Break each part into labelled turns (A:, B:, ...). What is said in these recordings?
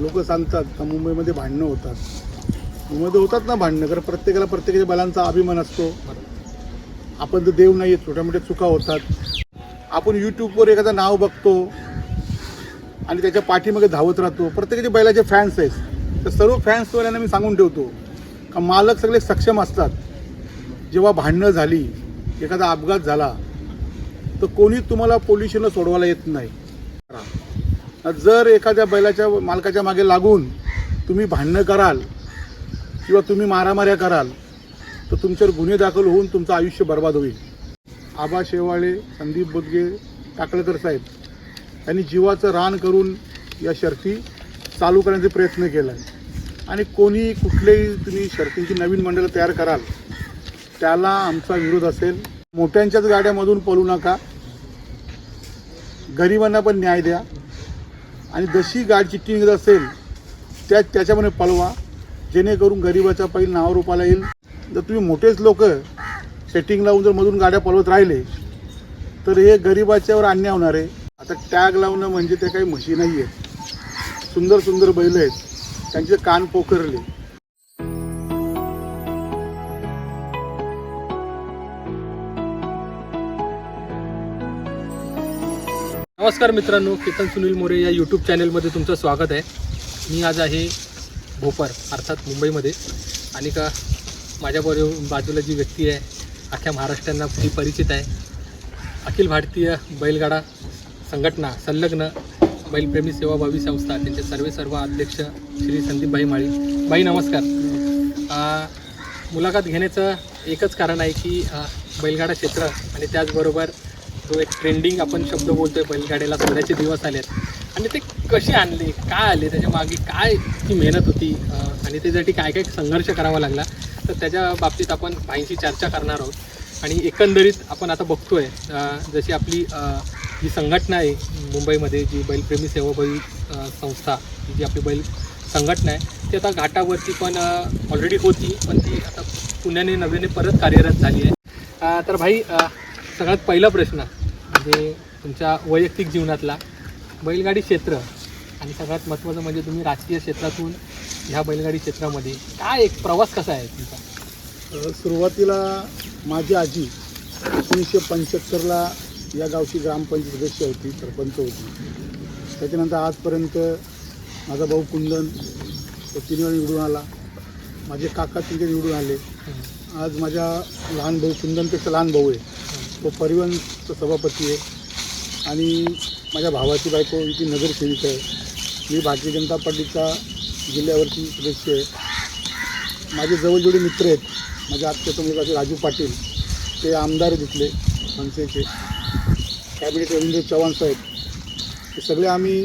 A: लोक सांगतात का मुंबईमध्ये भांडणं होतात. मुंबईमध्ये होतात ना भांडणं कारण प्रत्येकाला प्रत्येकाच्या बैलांचा अभिमान असतो. आपण तर देव नाही छोट्या मोठ्या चुका होतात. आपण यूट्यूबवर एखादं नाव बघतो आणि त्याच्या पाठीमागे धावत राहतो. प्रत्येकाच्या बैलाचे फॅन्स आहेत. तर सर्व फॅन्सवाल्यांना मी सांगून ठेवतो का मालक सगळे सक्षम असतात. जेव्हा भांडणं झाली एखादा अपघात झाला तर कोणी तुम्हाला पोल्युशनला सोडवायला येत नाही. जर एखाद्या बैलाच्या मालकाच्या मागे लागून तुम्ही भांडणं कराल किंवा तुम्ही मारामाऱ्या कराल तर तुमच्यावर गुन्हे दाखल होऊन तुमचं आयुष्य बर्बाद होईल. आबा शेवाळे संदीप बोदगे टाकळकर साहेब यांनी जीवाचं रान करून या शर्ती चालू करण्याचा प्रयत्न केला. आहे आणि कोणी कुठलेही तुम्ही शर्तींची नवीन मंडळं तयार कराल त्याला आमचा विरोध असेल. मोठ्यांच्याच गाड्यामधून पळू नका. गरिबांना पण न्याय द्या. आणि जशी गाडी चिठ्ठी निघत असेल त्या त्याच्यामध्ये पळवा. जेणेकरून गरिबाच्या पहिलं नाव रूपाला येईल. जर तुम्ही मोठेच लोक सेटिंग लावून जर मधून गाड्या पळवत राहिले तर हे गरिबाच्यावर अन्याय होणार आहे. आता टॅग लावणं म्हणजे ते काही म्हशी नाही आहेत सुंदर सुंदर बैल आहेत. त्यांचे कान पोखरले.
B: नमस्कार मित्रांनो केतन सुनील मोरे या यूट्यूब चॅनलमध्ये तुमचं स्वागत आहे. मी आज आहे भोपर अर्थात मुंबईमध्ये. आणि का माझ्या बरो बाजूला जी व्यक्ती आहे अख्ख्या महाराष्ट्रांना ती परिचित आहे. अखिल भारतीय बैलगाडा संघटना संलग्न बैलप्रेमी सेवाभावी संस्था त्यांचे सर्वे सर्व अध्यक्ष श्री संदीपबाई माळी. बाई नमस्कार. मुलाखत घेण्याचं एकच कारण आहे की बैलगाडा क्षेत्र आणि त्याचबरोबर तो एक ट्रेंडिंग आपण शब्द बोलतोय बैलगाड्याला. सोन्याचे दिवस आलेत. आणि ते कसे आणले? काय आले? त्याच्यामागे काय ती मेहनत होती? आणि त्यासाठी काय काय संघर्ष करावा लागला? तर त्याच्या बाबतीत आपण भाईंशी चर्चा करणार आहोत. आणि एकंदरीत आपण आता बघतोय जशी आपली जी संघटना आहे मुंबईमध्ये जी बैलप्रेमी सेवाभावी संस्था जी आपली बैल संघटना आहे ती आता घाटावरती पण ऑलरेडी होती पण ती आता पुण्याने नव्याने परत कार्यरत झाली आहे. तर भाई सगळ्यात पहिला प्रश्न म्हणजे तुमच्या वैयक्तिक जीवनातला बैलगाडी क्षेत्र आणि सगळ्यात महत्त्वाचं म्हणजे तुम्ही राजकीय क्षेत्रातून ह्या बैलगाडी क्षेत्रामध्ये काय एक प्रवास कसा आहे तुमचा?
A: सुरुवातीला माझी आजी एकोणीसशे पंच्याहत्तरला या गावची ग्रामपंचायत सदस्य होती सरपंच होती. त्याच्यानंतर आजपर्यंत माझा भाऊ कुंदन तो तीन वेळा निवडून आला. माझे काका तिथे निवडून आले. आज माझ्या लहान भाऊ कुंदनपेक्षा लहान भाऊ आहे. तो परिवहनचा सभापती आहे. आणि माझ्या भावाची बायको इथे नगरसेविका आहे. मी भारतीय जनता पार्टीचा जिल्ह्यावरती सदस्य आहे. माझे जवळजवळ मित्र आहेत माझ्या आत्याचं मुलगा राजू पाटील ते आमदार तिथले मनसेचे कॅबिनेट रवींद्र चव्हाण साहेब हे सगळे आम्ही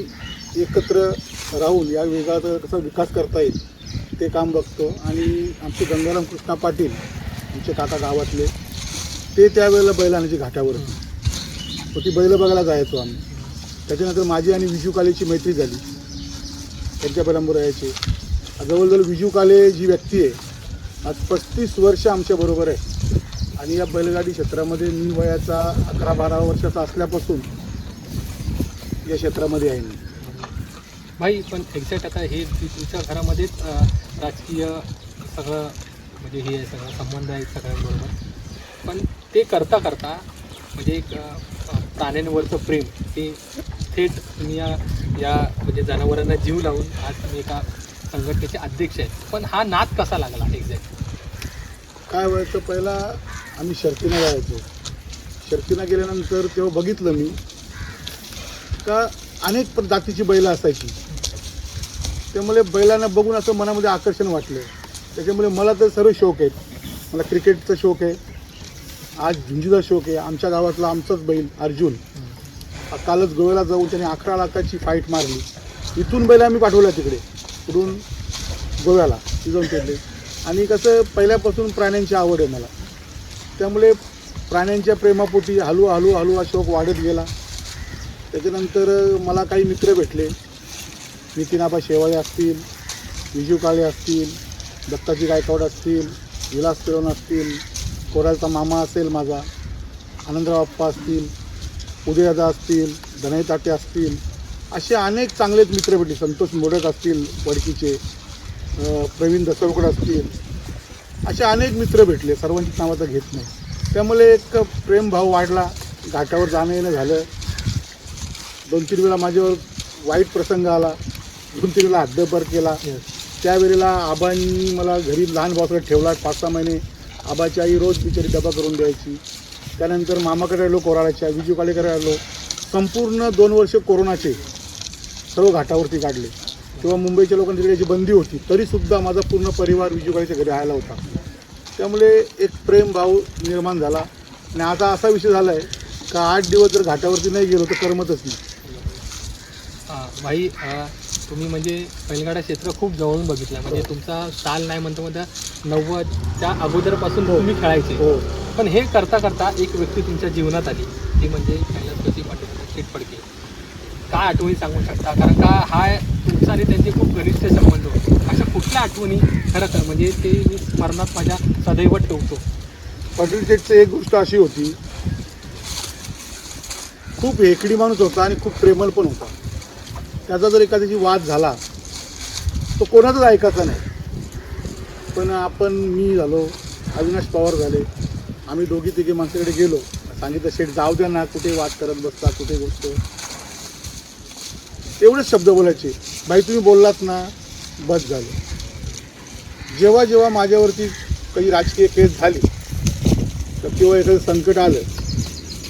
A: एकत्र राहून या वेगाचा कसा विकास करता येईल ते काम बघतो. आणि आमचे गंगाराम कृष्णा पाटील आमचे काका गावातले ते त्यावेळेला बैल आणायचे घाटावर. मग ती बैलं बघायला जायचो आम्ही. त्याच्यानंतर माझी आणि विजू कालेची मैत्री झाली. त्यांच्या बैलांबरोबर यायचे. जवळजवळ विजू काले जी व्यक्ती आहे आज पस्तीस वर्ष आमच्याबरोबर आहे. आणि या बैलगाडी क्षेत्रामध्ये मी वयाचा अकरा बारा वर्षाचा असल्यापासून या क्षेत्रामध्ये आहे मी.
B: भाई पण एक्झॅक्ट आता हे तुमच्या घरामध्येच राजकीय सगळं म्हणजे हे आहे सगळं संबंध आहेत सगळ्यांबरोबर. पण ते करता करता म्हणजे एक प्राण्यांवरचं प्रेम ते थेट तुम्ही या या म्हणजे जनावरांना जीव लावून आज तुम्ही एका संघटनेचे अध्यक्ष आहेत. पण हा नाद कसा लागला एक्झॅक्ट
A: काय व्हायचं? पहिला आम्ही शर्तीनं जायचो शर्तीनं गेल्यानंतर तेव्हा बघितलं मी का अनेक प्र- जातीची बैलं असायची. त्यामुळे बैलांना बघून असं मनामध्ये आकर्षण वाटलं. त्याच्यामुळे मला तर सर्व शौक आहेत. मला क्रिकेटचा शौक आहे. आज झुंजीचा शौक आहे आमच्या गावातला आमचाच बैल अर्जुन. कालच गोव्याला जाऊन त्याने अकरा लाखाची फाईट मारली. इथून बैल आम्ही पाठवल्या तिकडे कुठून गोव्याला ती जाऊन पेरले आणि कसं पहिल्यापासून प्राण्यांची आवड आहे मला. त्यामुळे प्राण्यांच्या प्रेमापोटी हलू हलू हलू हा शौक वाढत गेला. त्याच्यानंतर मला काही मित्र भेटले. नितीन आबा शेवाळे असतील विजू काळे असतील दत्ताजी गायकवाड असतील विलास पिरोन असतील कोरालचा मामा असेल माझा आनंदराव अप्पा असतील उदयदा असतील धनय ताटे असतील असे अनेक चांगलेच मित्र भेटले संतोष मोडक असतील वडकीचे प्रवीण दसरवकर असतील असे अनेक मित्र भेटले सर्वांची नावाचं घेत नाही. त्यामुळे एक प्रेमभाव वाढला घाटावर जाणं येणं झालं. दोन तीन वेळा माझ्यावर वाईट प्रसंग आला दोन तीन वेळा हद्दपार केला. त्यावेळेला आबांनी मला घरी लहान भावाकडे ठेवला पाच सहा महिने आबाची आई रोज बिचारी डबा करून द्यायची. त्यानंतर मामाकडे आलो कोराळ्याच्या विजू कालेकडे आलो. संपूर्ण दोन वर्ष कोरोनाचे सर्व घाटावरती काढले. तेव्हा मुंबईच्या लोकांची तिकडे याची बंदी होती तरीसुद्धा माझा पूर्ण परिवार विजूकाळीच्या घरी आला होता. त्यामुळे एक प्रेम भाव निर्माण झाला. आणि आता असा विषय झाला आहे का आठ दिवस जर घाटावरती नाही गेलो तर करमतच नाही.
B: भाई तुम्ही म्हणजे बैलगाडा क्षेत्र खूप जवळून बघितलं. म्हणजे तुमचा साल नाही म्हणतो म्हणता नव्वदच्या अगोदरपासून
A: हो.
B: तुम्ही खेळायचे.
A: हो.
B: पण हे करता करता एक व्यक्ती तुमच्या जीवनात आली. ती म्हणजे कैलास कशी पाटील शेट फडके काय आठवणी सांगू शकता? कारण का हा तुमचा आणि त्यांचे खूप घनिष्ठ संबंध होते. अशा कुठल्या आठवणी खरं तर म्हणजे ते मी स्मरणात माझ्या सदैव ठेवतो.
A: पाटील शेठचं एक गोष्ट अशी होती. खूप हेकडी माणूस होता आणि खूप प्रेमळ पण होता. त्याचा जर एखाद्याची वाद झाला तो कोणाचाच ऐकायचा नाही. पण आपण मी झालो अविनाश पवार झाले आम्ही दोघी तिघे माणसाकडे गेलो सांगितलं शेठ जाऊ द्या ना कुठे वाद करत बसता कुठे गोष्ट. एवढेच शब्द बोलायचे. बाई तुम्ही बोललात ना बस झालं. जेव्हा जेव्हा माझ्यावरती काही राजकीय केस झाली तर किंवा एखादं संकट आलं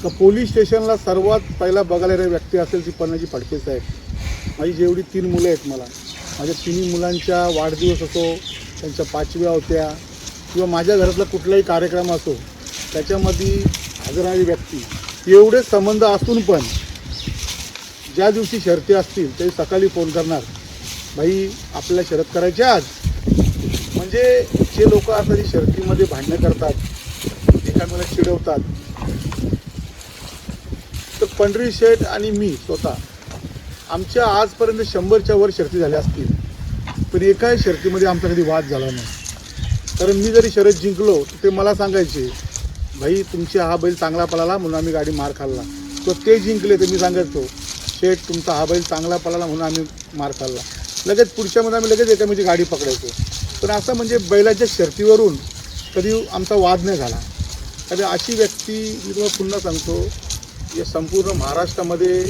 A: तर पोलीस स्टेशनला सर्वात पहिला बघायला व्यक्ती असेल ती पन्नाजी फडके साहेब. माझी जेवढी तीन मुलं आहेत मला माझ्या तिन्ही मुलांच्या वाढदिवस असो त्यांच्या पाचव्या होत्या किंवा माझ्या घरातला कुठलाही कार्यक्रम असो त्याच्यामध्ये हजरणारी व्यक्ती. एवढे संबंध असून पण ज्या दिवशी शर्ती असतील ते सकाळी फोन करणार. भाई आपल्याला शरद करायची आज. म्हणजे जे लोक आता जी शर्तीमध्ये भांडणं करतात एकामेकाला चिडवतात तर पंढरी शेठ आणि मी स्वतः आमच्या आजपर्यंत शंभरच्या वर शर्ती झाल्या असतील पण एकाही शर्तीमध्ये आमचा कधी वाद झाला नाही. कारण मी जरी शर्यत जिंकलो तर ते मला सांगायचे भाई तुमची हा बैल चांगला पळाला म्हणून आम्ही गाडी मार खाल्ला. तो ते जिंकले तर मी सांगायचो शेठ तुमचा हा बैल चांगला पळाला म्हणून आम्ही मार खाल्ला. लगेच पुढच्यामध्ये आम्ही लगेच एकामेची गाडी पकडायचो. पण असं म्हणजे बैलाच्या शर्तीवरून कधी आमचा वाद नाही झाला. कारण अशी व्यक्ती मी तुम्हाला पुन्हा सांगतो या संपूर्ण महाराष्ट्रामध्ये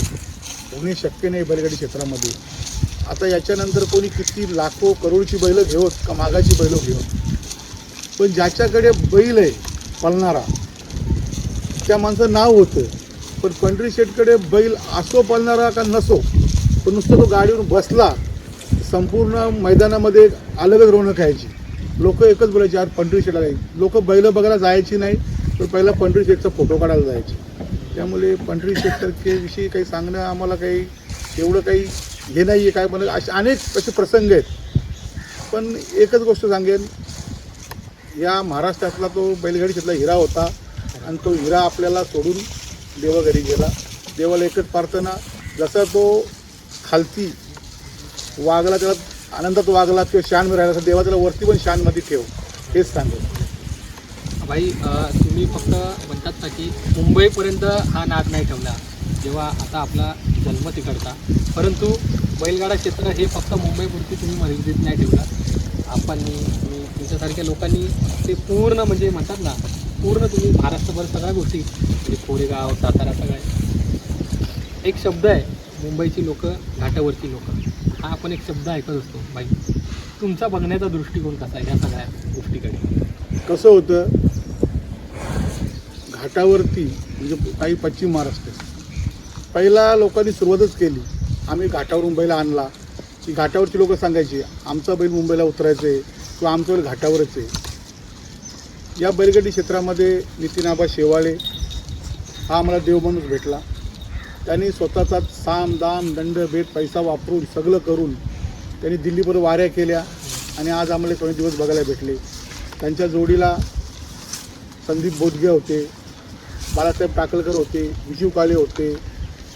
A: होणे शक्य नाही बैलगाडी क्षेत्रामध्ये. आता याच्यानंतर कोणी किती लाखो करोडची बैलं घेऊत का मागाची बैलं घेऊत पण ज्याच्याकडे बैल आहे पळणारा त्या माणसं नाव होतं. पण पंढरी शेटकडे बैल असो पळणारा का नसो पण नुसतं तो गाडीवरून बसला संपूर्ण मैदानामध्ये अलगच रौनक यायची लोक एकच बोलायची यार पंढरी शेटला जायची. लोक बैल बघायला जायची नाही तर पहिला पंढरी शेटचा फोटो काढायला जायचे. त्यामुळे पंढरी शेटसारखे विषयी काही सांगणं आम्हाला काही एवढं काही हे नाही आहे काय पण असे अनेक असे प्रसंग आहेत. पण एकच गोष्ट सांगेन या महाराष्ट्रातला तो बैलगाडी क्षेत्रातला हिरा होता आणि तो हिरा आपल्याला सोडून देवाघरी गेला. देवाला एकच प्रार्थना जसा तो खालती वागला त्याला आनंदात वागला किंवा शानमध्ये राहिला तर देवा त्याला वरती पण शानमध्ये ठेव हेच सांगेल
B: भाई तुम्ही फक्त म्हणतात ना की मुंबईपर्यंत हा नाद नाही ठेवला जेव्हा आता आपला जन्म तिकडचा. परंतु बैलगाडा क्षेत्र हे फक्त मुंबईपुरती तुम्ही मर्यादित नाही ठेवला. आपण मी तुमच्यासारख्या लोकांनी ते पूर्ण म्हणजे म्हणतात ना पूर्ण तुम्ही महाराष्ट्रभर सगळ्या गोष्टी म्हणजे कोरेगाव सातारा सगळ्या. एक शब्द आहे मुंबईची लोकं घाटावरची लोकं. हा आपण एक शब्द ऐकत असतो भाई. तुमचा बघण्याचा दृष्टिकोन कसा आहे या सगळ्या गोष्टीकडे?
A: कसं होतं घाटावरती म्हणजे काही पश्चिम महाराष्ट्र. पहिला लोकांनी सुरुवातच केली. आम्ही घाटावरून बैल आणला. की घाटावरची लोक सांगायची आमचा बैल मुंबईला उतरायचं आहे किंवा आमचा बैल घाटावरच आहे. या बैलगाडी क्षेत्रामध्ये नितीन आबा शेवाळे हा आम्हाला देव देवमाणूस भेटला. त्यांनी स्वतःचा साम दाम दंड भेट पैसा वापरून सगळं करून त्यांनी दिल्लीबरोबर वाऱ्या केल्या आणि आज आम्हाला थोडे दिवस बघायला भेटले. त्यांच्या जोडीला संदीप बोधगे होते. बाळासाहेब टाकलकर होते विजू काळे होते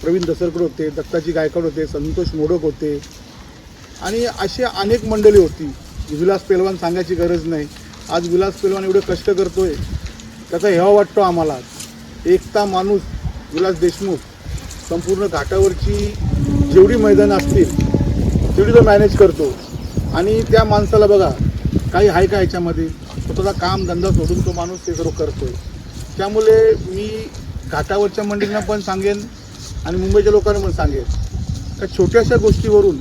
A: प्रवीण दसरकर होते दत्ताजी गायकवाड होते संतोष मोडक होते. आणि अशी अनेक मंडळी होती. विलास पेलवान सांगायची गरज नाही. आज विलास पेलवान एवढं कष्ट करतो आहे त्याचा हेवा वाटतो आम्हाला. एकता माणूस विलास देशमुख संपूर्ण घाटावरची जेवढी मैदानं असतील तेवढी तो मॅनेज करतो. आणि त्या माणसाला बघा काही आहे का याच्यामध्ये? स्वतःचा काम धंदा सोडून तो माणूस ते सर्व करतो आहे त्यामुळे मी घाटावरच्या मंडळींना पण सांगेन आणि मुंबईच्या लोकांना पण सांगेन त्या छोट्याशा गोष्टीवरून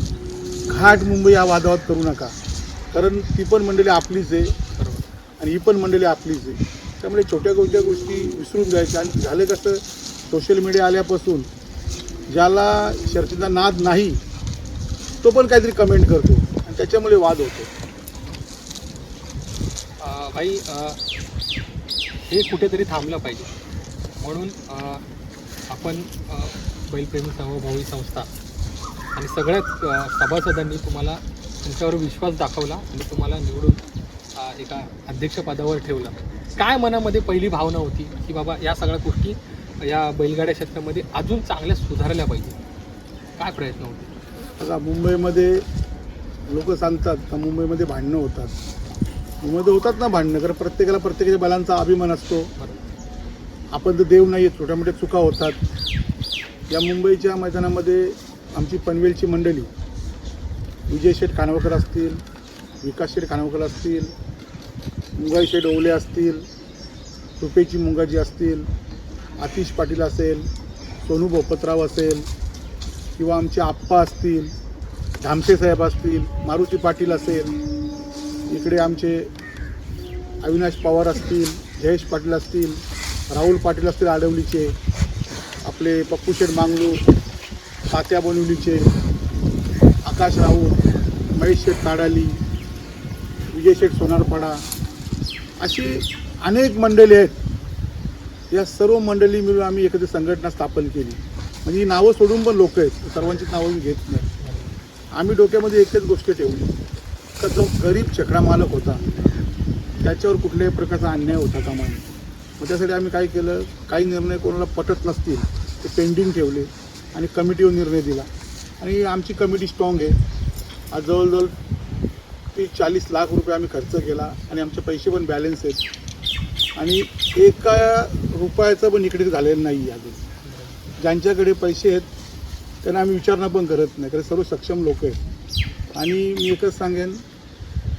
A: घाट मुंबई हा वादावाद करू नका. कारण ती पण मंडळी आपलीच आहे. आणि ही पण मंडळी आपलीच आहे. त्यामुळे छोट्या गोष्टी गोष्टी विसरून जायच्या. आणि झालं कसं सोशल मीडिया आल्यापासून ज्याला शर्तीचा नाद नाही तो पण काहीतरी कमेंट करतो. आणि त्याच्यामुळे वाद होतो.
B: भाई हे कुठेतरी थांबलं पाहिजे. म्हणून आपण बैलप्रेमी समभावी संस्था आणि सगळ्याच सभासदांनी तुम्हाला तुमच्यावर विश्वास दाखवला आणि तुम्हाला निवडून एका अध्यक्षपदावर ठेवलं. काय मनामध्ये पहिली भावना होती की बाबा या सगळ्या गोष्टी या बैलगाड्या क्षेत्रामध्ये अजून चांगल्या सुधारल्या पाहिजे? काय प्रयत्न होते?
A: बघा मुंबईमध्ये लोक सांगतात का मुंबईमध्ये भांडणं होतात. मुंबईमध्ये होतात ना भांडणं कारण प्रत्येकाला प्रत्येकाच्या बलांचा अभिमान असतो. आपण तर देव नाही आहेत छोट्या मोठ्या चुका होतात. या मुंबईच्या मैदानामध्ये आमची पनवेलची मंडळी विजय शेठ खानवकर असतील विकास शेठ खानवकर असतील मुंगाई शेठ ओवले असतील रुपेची मुंगाजी असतील आतिश पाटील असेल सोनू भोपतराव असेल किंवा आमचे आप्पा असतील धामसे साहेब असतील मारुती पाटील असेल इकडे आमचे अविनाश पवार असतील जयेश पाटील असतील राहुल पाटील असतील आडवलीचे आपले पप्पू शेठ मांगलूर तात्या बनवलीचे आकाश राऊत महेश शेठ काडाली विजय शेठ सोनारपाडा अशी अनेक मंडळी आहेत. या सर्व मंडळी मिळून आम्ही एखादी संघटना स्थापन केली. म्हणजे ही नावं सोडून पण लोक आहेत. सर्वांची नावं मी घेत नाही. आम्ही डोक्यामध्ये एकच गोष्ट ठेवली. का जो गरीब चक्रा मालक होता त्याच्यावर कुठल्याही प्रकारचा अन्याय होता कामा नये. मग त्यासाठी आम्ही काय केलं काही निर्णय कोणाला पटत नसतील ते पेंडिंग ठेवले आणि कमिटीवर निर्णय दिला. आणि आमची कमिटी स्ट्रॉंग आहे. आज जवळजवळ ती चाळीस लाख रुपये आम्ही खर्च केला आणि आमचे पैसे पण बॅलन्स आहेत. आणि एका रुपयाचं पण इकडे झालेलं नाही अजून. ज्यांच्याकडे पैसे आहेत त्यांना आम्ही विचारणा पण करत नाही कारण सर्व सक्षम लोक आहेत. आणि मी एकच सांगेन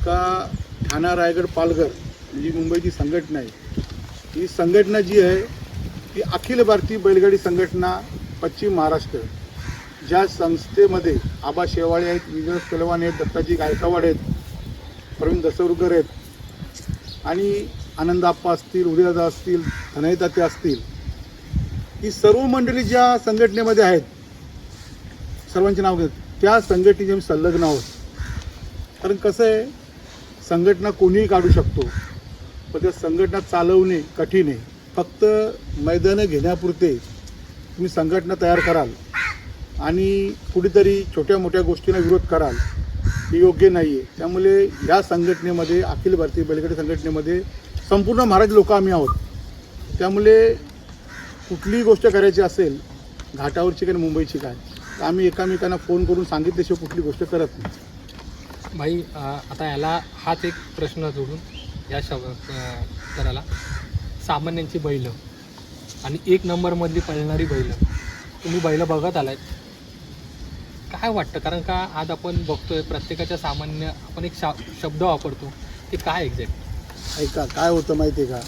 A: का ठाणा रायगड पालघर जी मुंबईची संघटना आहे ही संघटना जी आहे ती अखिल भारतीय बैलगाडी संघटना पश्चिम महाराष्ट्र. ज्या संस्थेमध्ये आबा शेवाळे आहेत विजय कलवान आहेत दत्ताजी गायकवाड आहेत प्रवीण दसवरकर आहेत आणि आनंद आप्पा असतील उदयदादा असतील धनयदाते असतील ही सर्व मंडळी ज्या संघटनेमध्ये आहेत सर्वांचे नाव घेत त्या संघटनेचे आम्ही संलग्न आहोत. कारण कसं आहे संघटना कोणीही काढू शकतो. पण त्या संघटना चालवणे कठीण आहे. फक्त मैदानं घेण्यापुरते तुम्ही संघटना तयार कराल आणि कुठेतरी छोट्या मोठ्या गोष्टींना विरोध कराल हे योग्य नाही आहे त्यामुळे या संघटनेमध्ये अखिल भारतीय बैलगाडी संघटनेमध्ये संपूर्ण महाराज लोक आम्ही आहोत. त्यामुळे कुठलीही गोष्ट करायची असेल घाटावरची काय मुंबईची काय तर आम्ही एकामेकांना फोन करून सांगितल्याशिवाय कुठली गोष्ट करत नाही.
B: भाई आता याला हाच एक प्रश्न जोडून या शब अं, कराला सामान्यांची बैलं आणि एक नंबरमधली पळणारी बैलं. तुम्ही बैलं बघत आलात काय वाटतं? कारण का आज आपण बघतोय प्रत्येकाच्या सामान्य आपण एक शा शब्द वापरतो ते काय एक्झॅक्ट
A: ऐका काय होतं माहिती आहे का?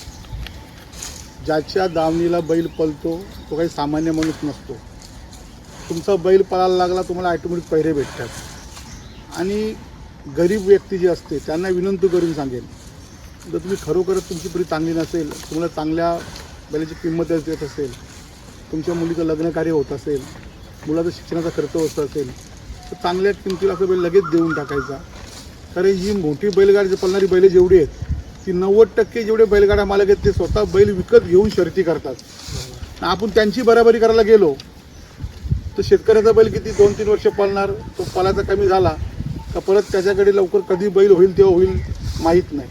A: ज्याच्या दावणीला बैल पळतो तो काही सामान्य माणूस नसतो. तुमचा बैल पळायला लागला तुम्हाला ऑटोमॅटिक पैरे भेटतात. आणि गरीब व्यक्ती जी असते त्यांना विनंती करून सांगेल जर तुम्ही खरोखरच तुमची परी चांगली नसेल तुम्हाला चांगल्या बैलाची किंमत देत असेल तुमच्या मुलीचं लग्न कार्य होत असेल मुलाचं शिक्षणाचा खर्च होत असेल तर चांगल्या किमतीला असं बैल लगेच देऊन टाकायचा. कारण ही मोठी बैलगाडी पळणारी बैल जेवढी आहेत ती नव्वद टक्के जेवढे बैलगाड्या मालक आहेत ते स्वतः बैल विकत घेऊन शर्ती करतात. आपण त्यांची बराबरी करायला गेलो तर शेतकऱ्याचा बैल किती दोन तीन वर्ष पळणार तो पळायचा कमी झाला का परत त्याच्याकडे लवकर कधी बैल होईल तेव्हा होईल माहीत नाही.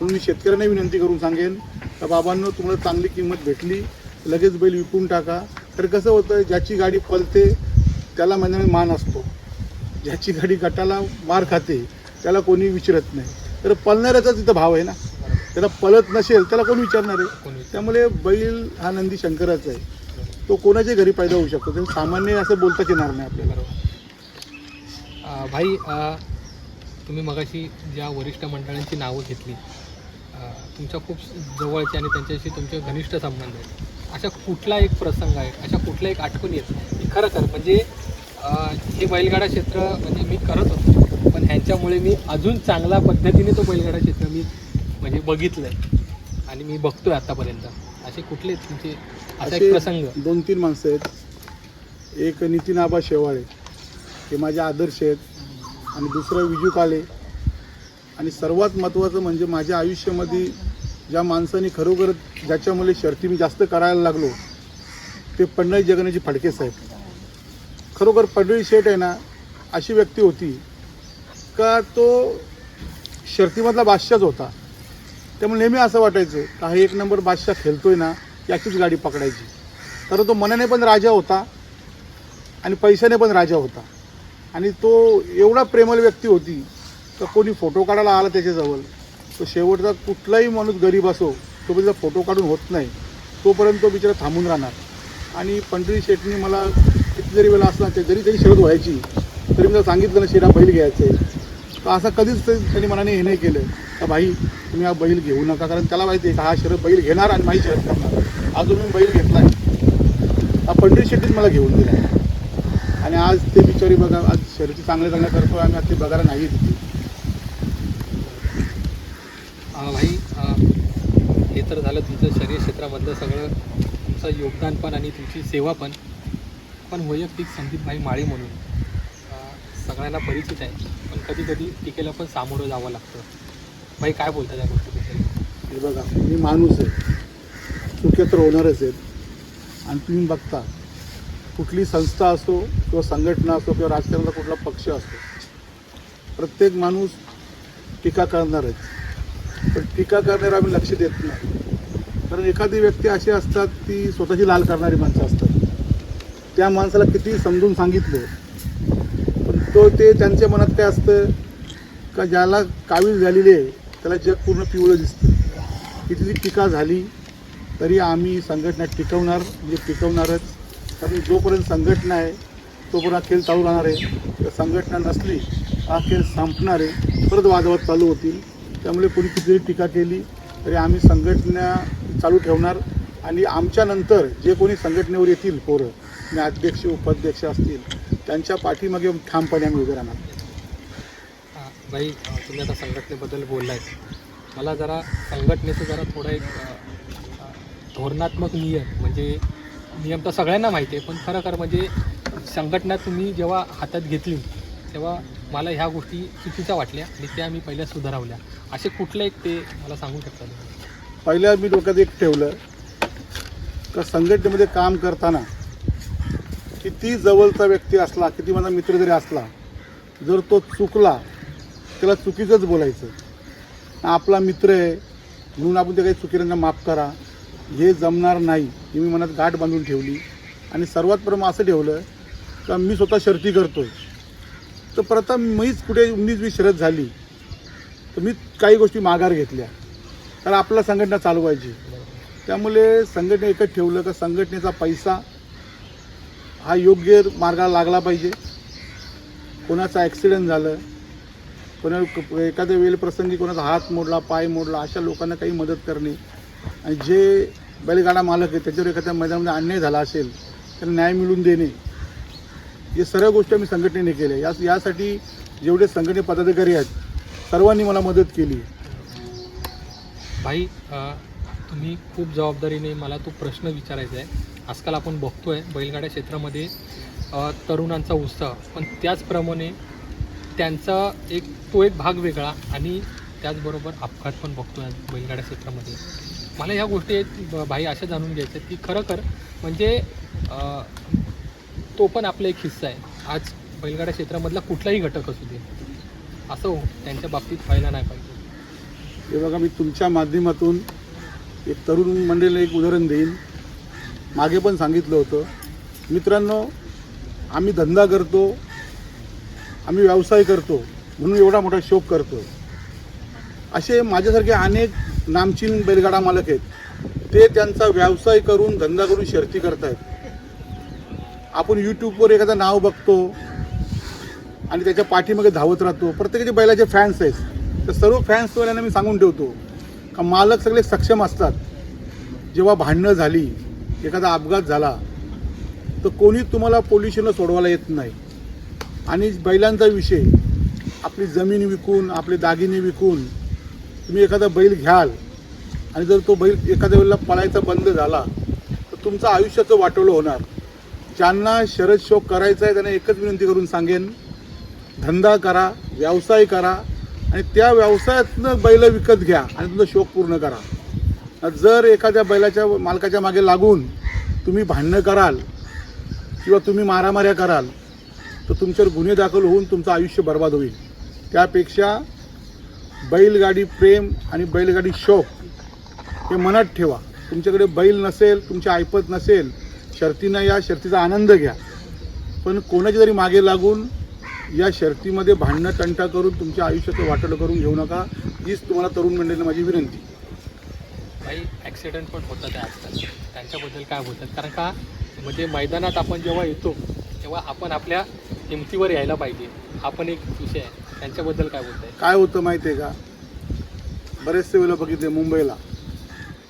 A: म्हणून मी शेतकऱ्यांना विनंती करून सांगेन का बाबांनो तुम्हाला चांगली किंमत भेटली लगेच बैल विकून टाका. तर कसं होतं ज्याची गाडी पळते त्याला मैदानात मान असतो. ज्याची गाडी गटाला मार खाते त्याला कोणी विचारत नाही. तर पळणाऱ्याचाच तिथं भाव आहे ना. त्याला पळत नसेल त्याला कोण विचारणार आहे? त्यामुळे बैल हा नंदी शंकराचा आहे. तो कोणाच्या घरी पैदा होऊ शकतो? सामान्य असं बोलताच येणार नाही आपल्याला.
B: भाई तुम्ही मगाशी ज्या वरिष्ठ मंडळांची नावं घेतली तुमच्या खूप जवळचे आणि त्यांच्याशी तुमचे घनिष्ठ संबंध आहेत. अशा कुठला एक प्रसंग आहे? अशा कुठला एक आठवण येत की खरं खरं म्हणजे हे बैलगाडा क्षेत्र म्हणजे मी करत होतो पण ह्यांच्यामुळे मी अजून चांगल्या पद्धतीने तो बैलगाडा क्षेत्र मी म्हणजे बघितलं आहे आणि मी बघतोय आतापर्यंत. असे कुठले तुमचे असा एक प्रसंग?
A: दोन तीन माणसं आहेत. एक नितीन आबा शेवाळे. ते माझे आदर्श आहेत. आणि दुसरं विजू काले आणि सर्वात महत्त्वाचं म्हणजे माझ्या आयुष्यामध्ये ज्या माणसाने खरोखर ज्याच्यामुळे शर्ती मी जास्त करायला लागलो ते पंढरी जगण्याची फडके साहेब. खरोखर पंढरी शेठ आहे ना अशी व्यक्ती होती का तो शर्तीमधला बादशाच होता. त्यामुळे नेहमी असं वाटायचं का हा एक नंबर बादशाह खेळतोय ना याचीच गाडी पकडायची. तर तो मनाने पण राजा होता आणि पैशाने पण राजा होता. आणि तो एवढा प्रेमल व्यक्ती होती तर कोणी फोटो काढायला आला त्याच्याजवळ तो शेवटचा कुठलाही माणूस गरीब असो तो बिचारा फोटो काढून होत नाही तोपर्यंत तो बिचारा थांबून राहणार. आणि पंढरी शेटनी मला किती जरी वेळा असला ते जरी तरी शरद व्हायची तरी मी सांगितलं ना शेरा बैल घ्यायचं आहे. तर असं कधीच त्यांनी मनाने हे नाही केलं का भाई तुम्ही हा बैल घेऊ नका कारण त्याला माहिती आहे का हा शरद बैल घेणार आणि माझी शरद करणार. अजून मी बैल घेतला हा पंढरी शेट्टीच मला घेऊन दिला आणि आज ते बिचारी बघा आज शर्यती चांगल्या चांगल्या करतो आम्ही आज ते बघायला नाही तिथे
B: भाई हे. तर झालं तुमचं शरीर क्षेत्रामधलं सगळं. तुमचं योगदान पण आणि तुमची सेवा पण. पण वैयक्तिक संदीप भाई माळी म्हणून. सगळ्यांना परिचित आहे. पण कधी कधी टीकेला पण सामोरं जावं लागतं. भाई काय बोलता त्या गोष्टीबद्दल?
A: हे बघा मी माणूस आहे. चुक्या तर होणारच आहेत आणि तुम्ही बघता कुठली संस्था असो किंवा संघटना असो किंवा राजकारणाचा कुठला पक्ष असो प्रत्येक माणूस टीका करणारच पण टीका करण्यावर आम्ही लक्ष देत नाही. कारण एखादी व्यक्ती अशी असतात ती स्वतःची लाल करणारी माणसं असतात. त्या माणसाला किती समजून सांगितलं पण तो ते त्यांच्या मनात काय असतं का ज्याला कावीळ झालेली आहे त्याला जग पूर्ण पिवळं दिसतं. किती टीका झाली तरी आम्ही संघटना टिकवणार म्हणजे टिकवणारच. कारण जोपर्यंत संघटना आहे तोपर्यंत हा खेळ चालू राहणार आहे. संघटना नसली हा खेळ संपणार आहे. परत वादवाद चालू होतील. त्यामुळे कोणी कितीतरी टीका केली तरी आम्ही संघटना चालू ठेवणार. आणि आमच्यानंतर जे कोणी संघटनेवर येतील पोरं म्हणजे अध्यक्ष उपाध्यक्ष असतील त्यांच्या पाठीमागे ठामपणे आम्ही उभे राहणार.
B: भाई तुम्ही आता संघटनेबद्दल बोललाय मला जरा संघटनेचं जरा थोडं एक धोरणात्मक नियम म्हणजे म्हणजे नियम तर सगळ्यांना माहिती आहे पण खरं खरं म्हणजे संघटना तुम्ही जेव्हा हातात घेतली तेव्हा मला ह्या गोष्टी चुकीच्या वाटल्या आणि त्या मी पहिल्या सुधारवल्या. असे कुठले एक ते मला सांगू शकता
A: पहिल्या मी डोक्यात एक ठेवलं का संघटनेमध्ये काम करताना किती जवळचा व्यक्ती असला किती माझा मित्र जरी असला जर तो चुकला त्याला चुकीचंच बोलायचं. आपला मित्र आहे म्हणून आपण ते काही चुकीऱ्यांना माफ करा. हे जमणार नाही ही मी मनात गाठ बांधून ठेवली. आणि सर्वात प्रथम असं ठेवलं का मी स्वतः शर्ती करतोय. तर प्रथम मीच कुठे उन्नीस वीस शरद झाली. तर मी काही गोष्टी माघार घेतल्या. कारण आपला संघटना चालवायची. त्यामुळे संघटने एकच ठेवलं का संघटनेचा पैसा हा योग्य मार्गाला लागला पाहिजे. कोणाचा ॲक्सिडेंट झालं कोणा एखाद्या वेळ प्रसंगी कोणाचा हात मोडला पाय मोडला अशा लोकांना काही मदत करणे. आणि जे बैलगाडा मालक आहे त्याच्यावर एखाद्या मैदानामध्ये अन्याय झाला असेल तर न्याय मिळवून देणे. हे सर्व गोष्टी आम्ही संघटनेने केल्या या यासाठी जेवढे संघटने पदाधिकारी आहेत सर्वांनी मला मदत केली
B: भाई तुम्ही खूप जबाबदारीने मला तो प्रश्न विचारायचा आहे. आजकाल आपण बघतोय बैलगाड्या क्षेत्रामध्ये तरुणांचा उत्साह पण त्याचप्रमाणे त्यांचा एक तो एक भाग वेगळा आणि त्याचबरोबर अपघात पण बघतोय बैलगाड्या क्षेत्रामध्ये. मला ह्या गोष्टी ब- भाई अशा जाणून घ्यायच्या आहेत की खरखर म्हणजे तो पण आपला एक हिस्सा आहे. आज बैलगाडा क्षेत्रामधला कुठलाही घटक असू दे असं हो त्यांच्या बाबतीत व्हायला नाही पाहिजे.
A: हे बघा मी तुमच्या माध्यमातून एक तरुण मंडळीला एक उदाहरण देईन. मागे पण सांगितलं होतं. मित्रांनो आम्ही धंदा करतो आम्ही व्यवसाय करतो म्हणून एवढा मोठा शोक करतो असे माझ्यासारखे अनेक नामचीन बैलगाडा मालक आहेत. ते त्यांचा व्यवसाय करून धंदा करून शर्ती करतायत. आपण यूट्यूबवर एखादं नाव बघतो आणि त्याच्या पाठीमागे धावत राहतो. प्रत्येकाचे बैलाचे फॅन्स आहेत. तर सर्व फॅन्सवाल्यांना मी सांगून ठेवतो का मालक सगळे सक्षम असतात. जेव्हा भांडणं झाली एखादा अपघात झाला तर कोणी तुम्हाला पोल्युशनला सोडवायला येत नाही. आणि बैलांचा विषय आपली जमीन विकून आपले दागिने विकून तुम्ही एखादा बैल घ्याल आणि जर तो बैल एखाद्या वेळेला पळायचा बंद झाला तर तुमचं आयुष्याचं वाटोलं होणार. ज्यांना शरद शोक करायचा आहे त्यांना एकच विनंती करून सांगेन धंदा करा व्यवसाय करा आणि त्या व्यवसायातनं बैल विकत घ्या आणि तुमचा शोक पूर्ण करा. जर एखाद्या बैलाच्या मालकाच्या मागे लागून तुम्ही भांडणं कराल किंवा तुम्ही मारामाऱ्या कराल तर तुमच्यावर गुन्हे दाखल होऊन तुमचं आयुष्य बर्बाद होईल. त्यापेक्षा बैलगाडी प्रेम आणि बैलगाडी शौक हे मनात ठेवा. तुमच्याकडे बैल नसेल तुमची ऐपत नसेल शर्तीनं या शर्तीचा आनंद घ्या. पण कोणाच्या तरी मागे लागून या शर्तीमध्ये भांडणं तंटा करून तुमच्या आयुष्याचं वाटलं करून घेऊ नका. हीच तुम्हाला तरुण मंडळीला माझी विनंती.
B: काही ॲक्सिडेंट पण होतात आजकाल. त्यांच्याबद्दल काय बोलतात? कारण का म्हणजे मैदानात आपण जेव्हा येतो तेव्हा आपण आपल्या हिमतीवर यायला पाहिजे. आपण एक विषय आहे. त्यांच्याबद्दल काय बोलताय?
A: काय होतं माहिती आहे का? बरेचसे वेळेला बघितले मुंबईला.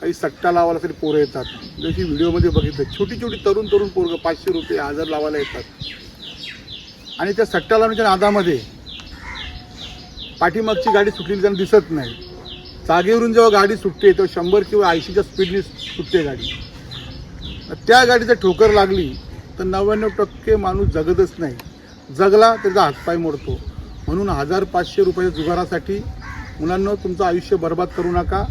A: काही सट्टा लावायला तरी पोरं येतात. जशी व्हिडिओमध्ये बघितलं छोटी छोटी तरुण तरुण पोरं पाचशे रुपये हजार लावायला येतात. आणि त्या सट्टा लावण्याच्या नादामध्ये पाठीमागची गाडी सुटलेली त्यांना दिसत नाही. जागेवरून जेव्हा गाडी सुटते तेव्हा शंभर किंवा ऐंशीच्या स्पीडने सुटते गाडी. त्या गाडीचा ठोकर लागली तर नव्याण्णव टक्के माणूस जगतच नाही. जगला त्याचा हातपाय मोडतो. म्हणून हजार पाचशे रुपयाच्या जुगारासाठी मुलांना तुमचं आयुष्य बर्बाद करू नका.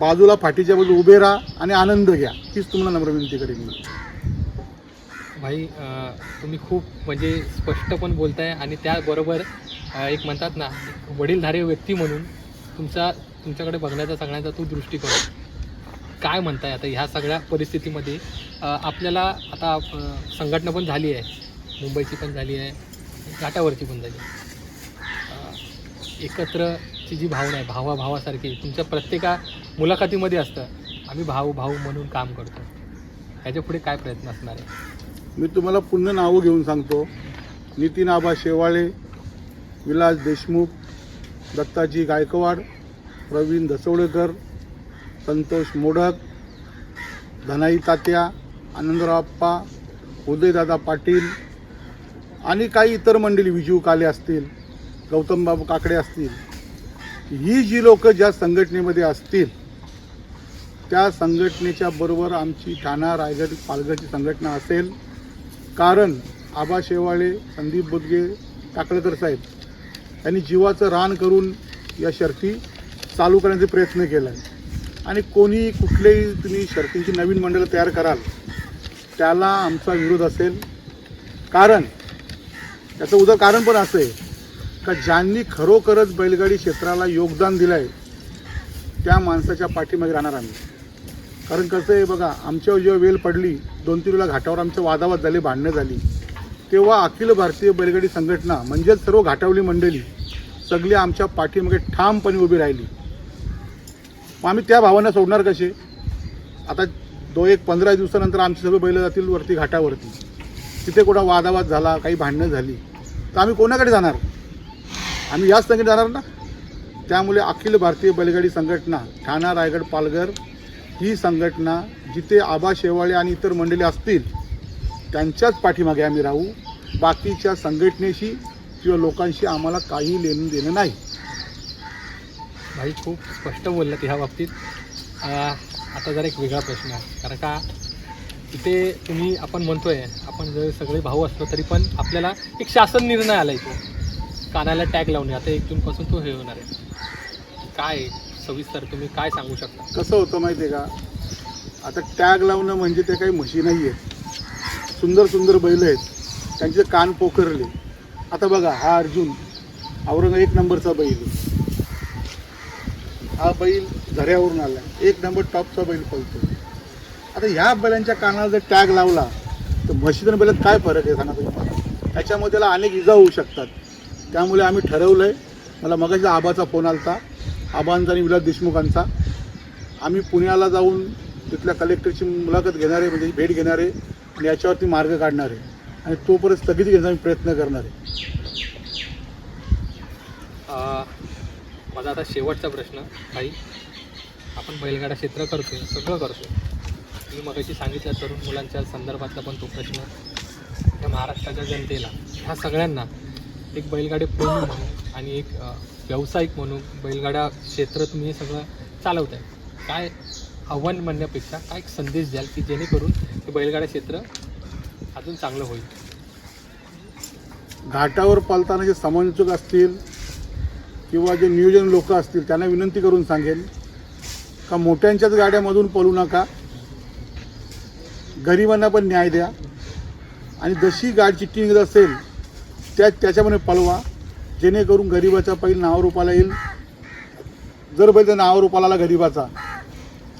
A: बाजूला फाटीच्या बाजू उभे राहा आणि आनंद घ्या. हीच तुम्हाला नम्र विनंती करेन मी.
B: भाई तुम्ही खूप म्हणजे स्पष्ट पण बोलताय आणि त्याबरोबर एक म्हणतात ना वडीलधारे व्यक्ती म्हणून तुमचा तुमच्याकडे बघण्याचा सगळ्यांचा तो दृष्टिकोन काय म्हणताय आता ह्या सगळ्या परिस्थितीमध्ये? आपल्याला आता संघटना पण झाली आहे. मुंबईची पण झाली आहे. घाटावरची पण झाली आहे. एकत्रची जी भावना आहे भावा भावासारखी तुमच्या प्रत्येका मुलाखतीमध्ये असतं आम्ही भाऊ भाऊ म्हणून काम करतो. ह्याच्या पुढे काय प्रयत्न असणार आहे?
A: मी तुम्हाला पुन्हा नावं घेऊन सांगतो. नितीन आबा शेवाळे विलास देशमुख दत्ताजी गायकवाड प्रवीण दसवळेकर संतोष मोडक धनाई तात्या आनंदरावप्पा उदयदादा पाटील आणि काही इतर मंडळी विजू काले असतील. गौतम बाबू काकडे असतील ही जी लोक ज्या संघटनेमध्ये असतील त्या संघटनेच्या बरोबर आमची ठाणा रायगड पालघरची संघटना असेल. कारण आबा शेवाळे संदीप बुदगे टाकळकर साहेब यांनी जीवाचं रान करून या शर्ती चालू करण्याचा प्रयत्न केला आहे आणि कोणी कुठलेही तुम्ही शर्तींची नवीन मंडळं तयार कराल त्याला आमचा विरोध असेल. कारण त्याचं उदं कारण पण असं आहे. का ज्यांनी खरोखरच बैलगाडी क्षेत्राला योगदान दिलं आहे त्या माणसाच्या पाठीमागे राहणार आम्ही. कारण कसं आहे बघा आमच्यावर जेव्हा वेल पडली दोन तीन वेळा घाटावर आमच्या वादावाद झाले भांडणं झाली. तेव्हा अखिल भारतीय बैलगाडी संघटना म्हणजेच सर्व घाटावली मंडळी सगळी आमच्या पाठीमागे ठामपणे उभी राहिली. मग आम्ही त्या भावांना सोडणार कसे? आता दो एक पंधरा दिवसानंतर आमची सगळं बैल जातील वरती घाटावरती. तिथे कुठं वादावाद झाला काही भांडणं झाली तर आम्ही कोणाकडे जाणार? आम्ही याच संघटनेत जाणार ना? त्यामुळे अखिल भारतीय बैलगाडी संघटना ठाणा रायगड पालघर ही संघटना जिथे आबा शेवाळे आणि इतर मंडळी असतील त्यांच्याच पाठीमागे आम्ही राहू. बाकीच्या संघटनेशी किंवा लोकांशी आम्हाला काही लेणं देणं नाही.
B: भाई खूप स्पष्ट बोललात ह्या बाबतीत. आता जरा एक वेगळा प्रश्न आहे. कारण का इथे तुम्ही आपण म्हणतोय आपण जर सगळे भाऊ असलो तरी पण आपल्याला एक शासन निर्णय आला इथे. कानाला टॅग लावणे आता एक जूनपासून तो हे होणार आहे. काय सविस्तर तुम्ही काय सांगू शकता?
A: कसं होतं माहिती आहे का? आता टॅग लावणं म्हणजे ते काही म्हशी नाही आहेत सुंदर सुंदर बैल आहेत. त्यांचे कान पोखरले. आता बघा हा अर्जुन औरंग एक नंबरचा बैल. हा बैल झऱ्यावरून आला एक नंबर टॉपचा बैल पळतो आता ह्या बैलांच्या कानाला जर टॅग लावला तर म्हशीत बैलात काय फरक आहे? सांगा तुम्ही. मला त्याच्यामध्ये त्याला अनेक इजा होऊ शकतात. त्यामुळे आम्ही ठरवलं आहे मला मगाशी आबाचा फोन आला होता आबांचा आणि विलास देशमुखांचा. आम्ही पुण्याला जाऊन तिथल्या कलेक्टरची मुलाखत घेणार आहे म्हणजे भेट घेणार आहे आणि याच्यावरती मार्ग काढणार. आहे आणि तोपर्यंत स्थगिती घेण्याचा आम्ही प्रयत्न करणार. आहे
B: माझा आता शेवटचा प्रश्न भाई आपण बैलगाडा क्षेत्र करतो सगळं करतो मी मगाशी सांगितलं तरुण मुलांच्या संदर्भातला पण तो प्रश्न. या महाराष्ट्राच्या जनतेला ह्या सगळ्यांना एक बैलगाडी प्रेमी म्हणून आणि एक व्यावसायिक म्हणून बैलगाडा क्षेत्र तुम्ही हे सगळं चालवत आहे काय आव्हान म्हणण्यापेक्षा काय एक संदेश द्याल की जेणेकरून हे बैलगाडा क्षेत्र अजून चांगलं होईल?
A: घाटावर पालताना जे समन्वयक असतील किंवा जे नियोजन लोक असतील त्यांना विनंती करून सांगेल का मोठ्यांच्याच गाड्यामधून पळू नका. गरिबांना पण न्याय द्या. आणि जशी गाडी चिठ्ठी निघत असेल त्या त्याच्यामध्ये पळवा. जेणेकरून गरिबाचा पहिल नावारूपाला येईल. जर बैल त्या आला गरिबाचा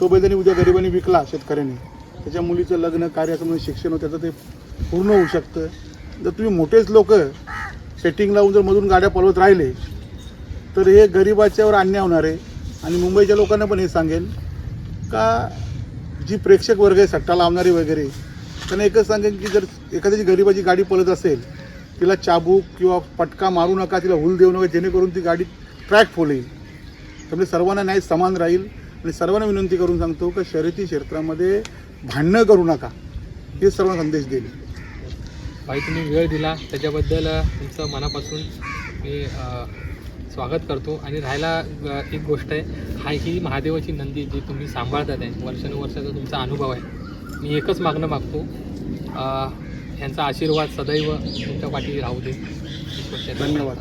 A: तो बैल त्यांनी उद्या गरिबाने विकला शेतकऱ्यांनी. त्याच्या मुलीचं लग्न कार्याचं म्हणजे शिक्षण होतं त्याचं ते पूर्ण होऊ शकतं. जर तुम्ही मोठेच लोक सेटिंग लावून जर मधून गाड्या पळवत राहिले तर हे गरिबाच्यावर अन्याय होणार आहे. आणि मुंबईच्या लोकांना पण हे सांगेल का जी प्रेक्षक वर्ग आहे सट्टा लावणारी वगैरे त्यांना एकच सांगेन की जर एखाद्याची गरिबाची गाडी पळत असेल तिला चाबूक किंवा पटका मारू नका तिला हुल देऊ नका जेणेकरून ती गाडी ट्रॅक फोल येईल. त्यामुळे सर्वांना न्याय समान राहील. आणि सर्वांना विनंती करून सांगतो की शर्यती क्षेत्रामध्ये भांडणं करू नका. हे सर्वांना संदेश देईल.
B: भाई तुम्ही वेळ दिला. त्याच्याबद्दल तुमचं मनापासून मी स्वागत करतो. आणि राहायला एक गोष्ट आहे. हा ही महादेवाची नंदी जी तुम्ही सांभाळतात आहे. वर्षानुवर्षाचा तुमचा अनुभव आहे. मी एकच मागणं मागतो. यांचा आशीर्वाद सदैव तुमच्या पाठी राहू दे
A: धन्यवाद.
B: धन्यवाद